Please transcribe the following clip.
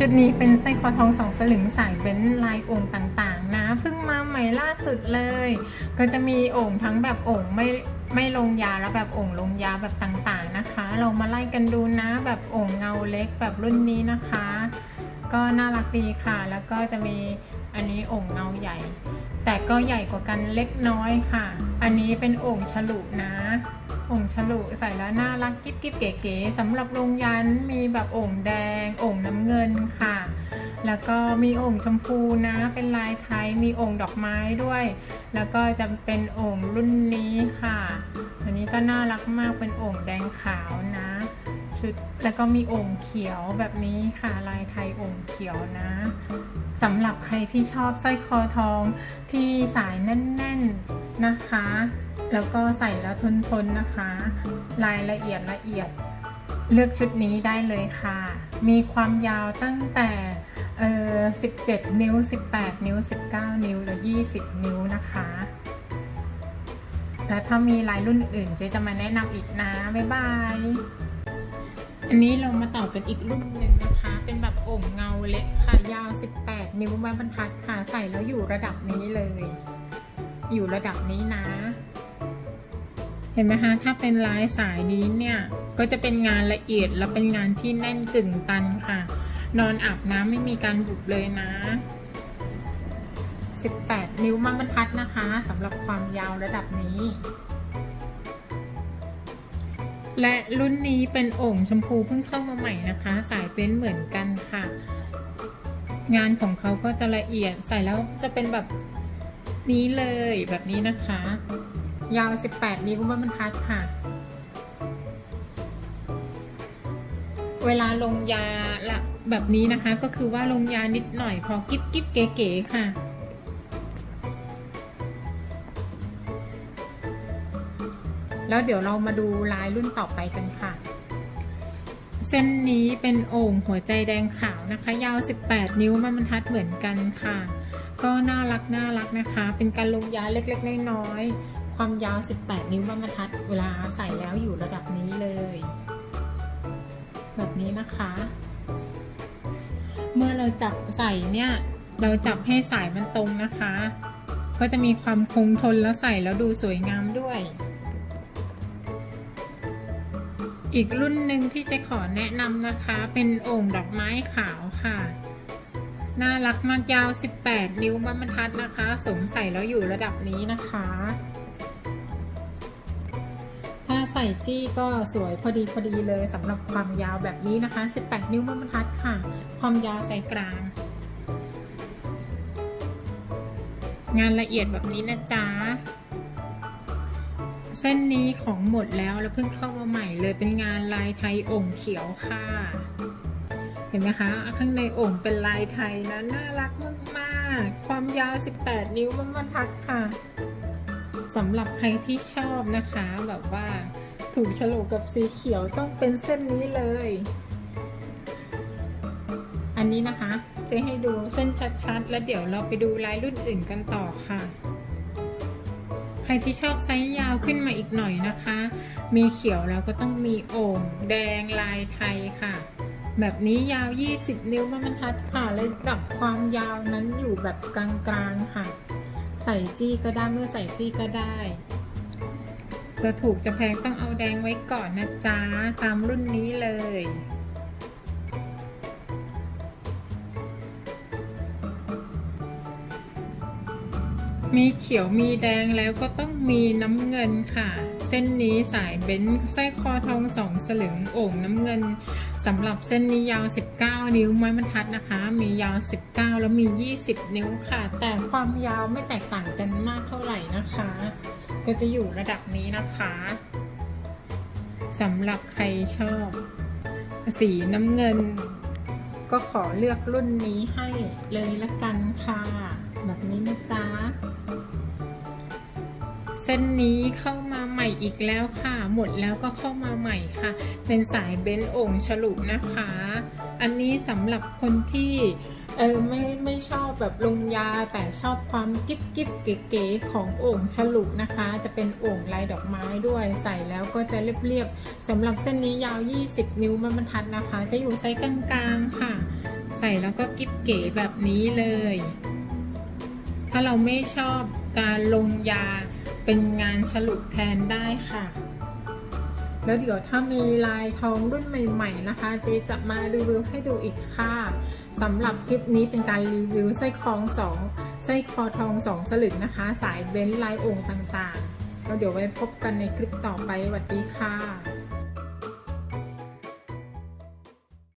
ชุดนี้เป็นไส้คอทองสองสลึงสายเบ้นลายโอ่งต่างๆ นะเพิ่งมาใหม่ล่าสุดเลย ก็จะมีโอ่งทั้งแบบโอ่งไม่ไม่ลงยาแล้วแบบโอ่งลงยาแบบต่างๆนะคะ เรามาไล่กันดูนะแบบโอ่งเงาเล็กแบบรุ่นนี้นะคะ ก็น่ารักดีค่ะ แล้วก็จะมีอันนี้โอ่งเงาใหญ่ แต่ก็ใหญ่กว่ากันเล็กน้อยค่ะ อันนี้เป็นโอ่งฉลุนะโอ่งฉลุใส่แล้วน่ารักกิ๊บกิ๊บเก๋ๆสำหรับโรงยันมีแบบโอ่งแดงโอ่งน้ำเงินค่ะ แล้วก็มีโอ่งชมพูนะ เป็นลายไทยมีโอ่งดอกไม้ด้วย แล้วก็จะเป็นโอ่งรุ่นนี้ค่ะ อันนี้ก็น่ารักมากเป็นโอ่งแดงขาวนะ ชุดแล้วก็มีโอ่งเขียวแบบนี้ค่ะลายไทยโอ่งเขียวนะสำหรับใครที่ชอบสร้อยคอทองที่สายแน่นๆนะคะ แล้วก็ใส่แล้วทนๆนะคะ รายละเอียดละเอียด เลือกชุดนี้ได้เลยค่ะ มีความยาวตั้งแต่เอ่อ17 นิ้ว 18 นิ้ว 19 นิ้วและ20 นิ้วนะคะ แล้วถ้ามีลายรุ่นอื่นเจ๊จะมาแนะนำอีกนะ บ๊ายบาย อันนี้เรามาต่อกันอีกรุ่นหนึ่งนะคะ เป็นแบบโอ่งเงาเล็กค่ะ ยาว 18 นิ้วไม้บรรทัดค่ะ ใส่แล้วอยู่ระดับนี้เลย อยู่ระดับนี้นะ เห็นไหมคะ ถ้าเป็นลายสายนี้เนี่ย ก็จะเป็นงานละเอียดและเป็นงานที่แน่นกึ่งตันค่ะ นอนอาบน้ำไม่มีการบุบเลยนะ 18 นิ้วม้บรรทัดนะคะสำหรับความยาวระดับนี้ และรุ่นนี้เป็นโอ่งชมพูเพิ่งเข้ามาใหม่นะคะ สายเป็นเหมือนกันค่ะ งานของเขาก็จะละเอียดใส่แล้วจะเป็นแบบนี้เลยแบบนี้นะคะ ยาว 18 นิ้วไม้บรรทัดค่ะ เวลาลงยาละแบบนี้นะคะ ก็คือว่าลงยานิดหน่อยพอกิ๊บกิ๊บเก๋ๆค่ะ แล้วเดี๋ยวเรามาดูลายรุ่นต่อไปกันค่ะ เส้นนี้เป็นโอ่งหัวใจแดงขาวนะคะ ยาว 18 นิ้วมันบรรทัดเหมือนกันค่ะ ก็น่ารักน่ารักนะคะ เป็นการลงยาเล็กๆน้อยๆความยาว 18 นิ้วมันบรรทัดเวลาใส่แล้วอยู่ระดับนี้เลย แบบนี้นะคะ เมื่อเราจับใส่เนี่ยเราจับให้สายมันตรงนะคะ ก็จะมีความคงทนแล้วใส่แล้วดูสวยงามด้วย อีกรุ่นหนึ่งที่จะขอแนะนำนะคะ เป็นโอ่งดอกไม้ขาวค่ะ น่ารักมากยาว 18 นิ้วมัดบรรทัดนะคะ สมใส่แล้วอยู่ระดับนี้นะคะ ถ้าใส่จี้ก็สวยพอดีพอดีเลยสำหรับความยาวแบบนี้นะคะ 18 นิ้วมัดบรรทัดค่ะ ความยาวใส่กลาง งานละเอียดแบบนี้นะจ๊ะ เส้นนี้ของหมดแล้วแล้วเพิ่งเข้ามาใหม่เลยเป็นงานลายไทยโอ่งเขียวค่ะ เห็นไหมคะ ข้างในโอ่งเป็นลายไทยนะน่ารักมากๆ ความยาว 18 นิ้วมันบรรทัดค่ะสำหรับใครที่ชอบนะคะ แบบว่าถูกฉลกกับสีเขียวต้องเป็นเส้นนี้เลย อันนี้นะคะจะให้ดูเส้นชัดๆ แล้วเดี๋ยวเราไปดูลายรุ่นอื่นกันต่อค่ะ รที่ชอบไซส์ยาวขึ้นมาอีกหน่อยนะคะ มีเขียวแล้วก็ต้องมีโอ่งแดงลายไทยค่ะ แบบนี้ยาว 20 นิ้วมันบรรทัดค่ะเลยดับความยาวนั้นอยู่แบบกลางๆค่ะ ใส่จี้ก็ได้เมื่อใส่จี้ก็ได้ จะถูกจะแพงต้องเอาแดงไว้ก่อนนะจ๊ะตามรุ่นนี้เลย มีเขียวมีแดงแล้วก็ต้องมีน้ำเงินค่ะ เส้นนี้สายเบนซ์สร้อยคอทองสองสลึงโอ่งน้ำเงินสำหรับเส้นนี้ยาว 19 นิ้วไม้บรรทัดนะคะ มียาว 19 แล้วมี 20 นิ้วค่ะ แต่ความยาวไม่แตกต่างกันมากเท่าไหร่นะคะ ก็จะอยู่ระดับนี้นะคะสำหรับใครชอบ สีน้ำเงิน ก็ขอเลือกรุ่นนี้ให้เลยละกันค่ะ แบบนี้นะจ๊ะ เส้นนี้เข้ามาใหม่อีกแล้วค่ะ หมดแล้วก็เข้ามาใหม่ค่ะ เป็นสายเบนโอ่งฉลุนะคะ อันนี้สำหรับคนที่เออไม่ไม่ชอบแบบลงยาแต่ชอบความกิ๊บกิ๊บเก๋ๆของโอ่งฉลุนะคะ จะเป็นโอ่งลายดอกไม้ด้วยใส่แล้วก็จะเรียบๆสำหรับเส้นนี้ยาว 20 นิ้วมันบรรทัดนะคะ จะอยู่ไซส์กลางๆค่ะ ใส่แล้วก็กิ๊บเก๋แบบนี้เลย ถ้าเราไม่ชอบการลงยา เป็นงานฉลุแทนได้ค่ะ แล้วเดี๋ยวถ้ามีลายทองรุ่นใหม่ๆนะคะ เจจะมารีวิวให้ดูอีกค่ะสำหรับคลิปนี้เป็นการรีวิวไส้คลองสองไส้คอทองสองสลึงนะคะ สายเบ้นลายองค์ต่างๆแล้วเดี๋ยวไว้พบกันในคลิปต่อไปสวัสดีค่ะ